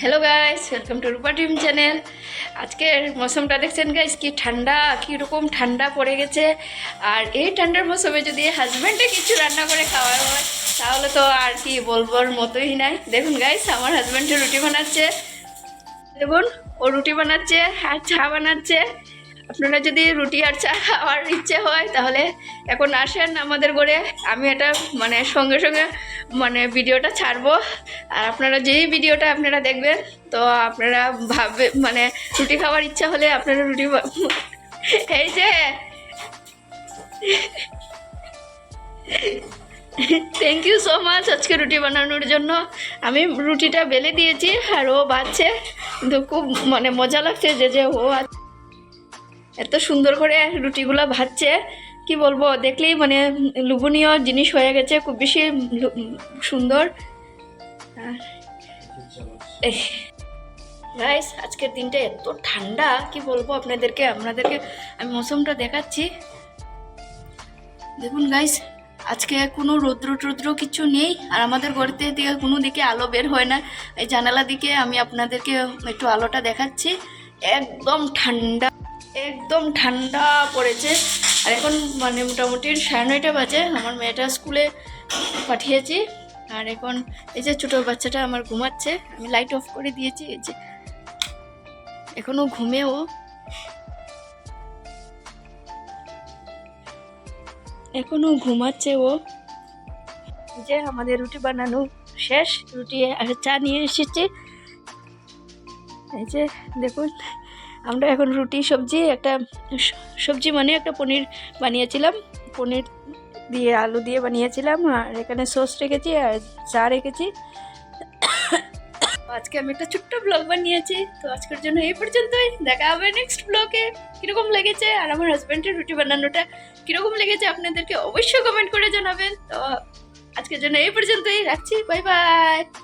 Hello guys welcome to Rupa dream channel আজকের মৌসুমটা দেখছেন গাইস কি ঠান্ডা কীরকম ঠান্ডা পড়ে গেছে। আর এই ঠান্ডার মৌসুমে যদি হাজব্যান্ডে কিছু রান্না করে খাওয়া হয়, তাহলে তো আর কি বলবার মতোই নাই। দেখুন গাইস আমার হাজব্যান্ডে রুটি বানাচ্ছে। দেখুন, ও রুটি বানাচ্ছে আর চা বানাচ্ছে। আপনারা যদি রুটি আর চা খাওয়ার ইচ্ছে হয়, তাহলে এখন আসেন আমাদের ঘরে। আমি এটা মানে সঙ্গে সঙ্গে মানে ভিডিওটা ছাড়বো। আর আপনারা যেই ভিডিওটা আপনারা দেখবেন, তো আপনারা ভাববে মানে রুটি খাওয়ার ইচ্ছা হলে আপনারা রুটি এই যে। থ্যাংক ইউ সো মাচ আজকে রুটি বানানোর জন্য। আমি রুটিটা বেলে দিয়েছি আর ও বাচ্ছে। কিন্তু খুব মানে মজা লাগছে যে যে ও এত সুন্দর করে রুটিগুলো ভাজছে, কি বলব, দেখলেই মানে লোভনীয় জিনিস হয়ে গেছে, খুব বেশি সুন্দর। গাইস আজকের দিনটা এত ঠান্ডা, কি বলব আপনাদেরকে আপনাদেরকে আমি মৌসুমটা দেখাচ্ছি। দেখুন গাইস আজকে কোনো রৌদ্র টৌদ্র কিছু নেই, আর আমাদের ঘরতে দিকে কোনো দিকে আলো বের হয় না। এই জানালা দিকে আমি আপনাদেরকে একটু আলোটা দেখাচ্ছি। একদম ঠান্ডা। একদম ঠান্ডা পড়েছে। আর এখন মানে মোটামুটি সাড়ে নয়টা বাজে, আমার মেয়েটা স্কুলে পাঠিয়েছি। আর এখন এই যে ছোটো বাচ্চাটা আমার ঘুমাচ্ছে, আমি লাইট অফ করে দিয়েছি, এই যে। এখনও ঘুমেও। এখনও ঘুমাচ্ছে ও। যে আমাদের রুটি বানানো শেষ, রুটি আর চা নিয়ে এসেছি। এই যে দেখুন আমরা এখন রুটি, সবজি, একটা সবজি মানে একটা পনির বানিয়েছিলাম। পনির দিয়ে আলু দিয়ে বানিয়েছিলাম, আর এখানে সস রেখেছি, আর চা রেখেছি। আজকে আমি একটা ছোট্ট ব্লগ বানিয়েছি, তো আজকের জন্য এই পর্যন্তই। দেখা হবে নেক্সট ব্লগে। কীরকম লেগেছে আর আমার হাজব্যান্ডের রুটি বানানোটা কীরকম লেগেছে আপনাদেরকে অবশ্যই কমেন্ট করে জানাবেন। তো আজকের জন্য এই পর্যন্তই। রাখছি। Bye bye